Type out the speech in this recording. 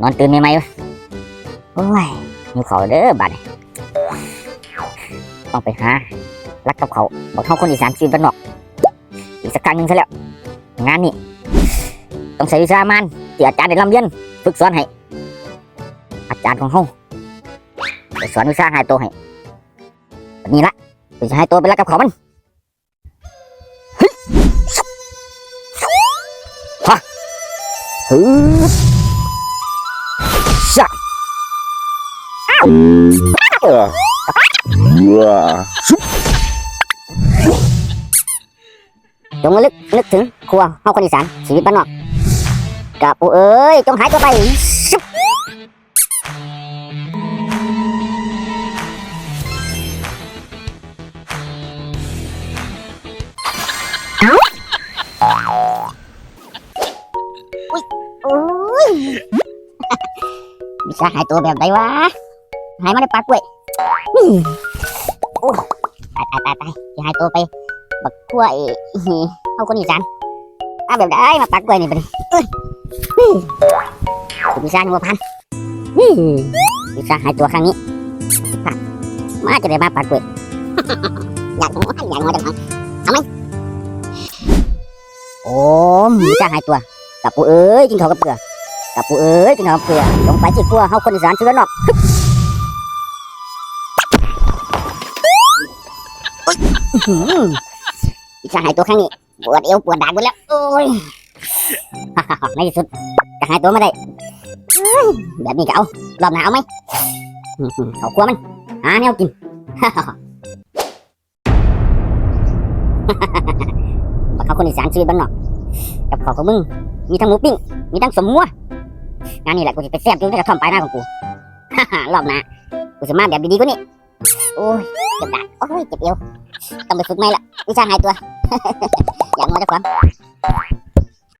นอนตื่นไหมไหมวะโอ้ยหิวเขาเด้อบัดนี้ต้องไปหารักกับเขาบอกเขาคนอีสานชีวิตบ้านนอก อีกสักครั้งหนึ่งซะแล้ว งานนี้ต้องใช้วิชามานที่อาจารย์ได้ลำเรียนฝึกสอนให้ อาจารย์ของเขาไปสอนวิชาหายตัวให้วันนี้ละจะให้ตัวไปรักกับเขามัน ฮึชะอ้าวเออจงระลึกนึกถึงครัวเฮาคนอีสานชีวิตบ้านนอกกะปูเอ้ย จงหายตัวไปชุบ ยโอ้ยวิชาหายตัวแบบไหนวะ หายมาในปากกล้วยนี่โอ้ตายตายตายตายจะหายตัวไป บักกล้วยเอาคนอีสานเอาแบบได้มาปักกล้วยนี่ไปดิเอ้ยนี่คุณวิชาหนึ่งพันนี่วิชาหายตัวครั้งนี้ผ่านมาจะได้มาปักกล้วยอยากหัวอยากหัวจังเอาไหมโอ้มวิชาหายตัว กับปูเอ้ยกินข้าวกับเกลือกับปูเอ้ยกินข้าวกับเกลือลงไปจิกกลัวเฮาคนอีสานเชื้อนอกอื้อหือวิชาหายตัวครั้งนี้ปวดเอวปวดดากหมดแล้ว โอ้ยในที่สุดจะหายตัวมาได้แบบนี้ก็เอารอบหน้าเอาไหมอื้อหือเขากลัวมันหาแนวกินบักเขาคนอีสานชีวิตบ้านนอกกับเขาของมึง มีทั้งหมูปิ้ง มีทั้งสมมัวงานนี้แหละกูจะไปแซ่บอยู่ในกระท่อมปลายหน้าของกูรอบหน้ากูจะมาแบบดีๆกว่านี้โอ้ยเจ็บดาโอ้ยเจ็บเอวต้องไปฝึกไหมล่ะวิชาหายตัว อย่างน้อจะความ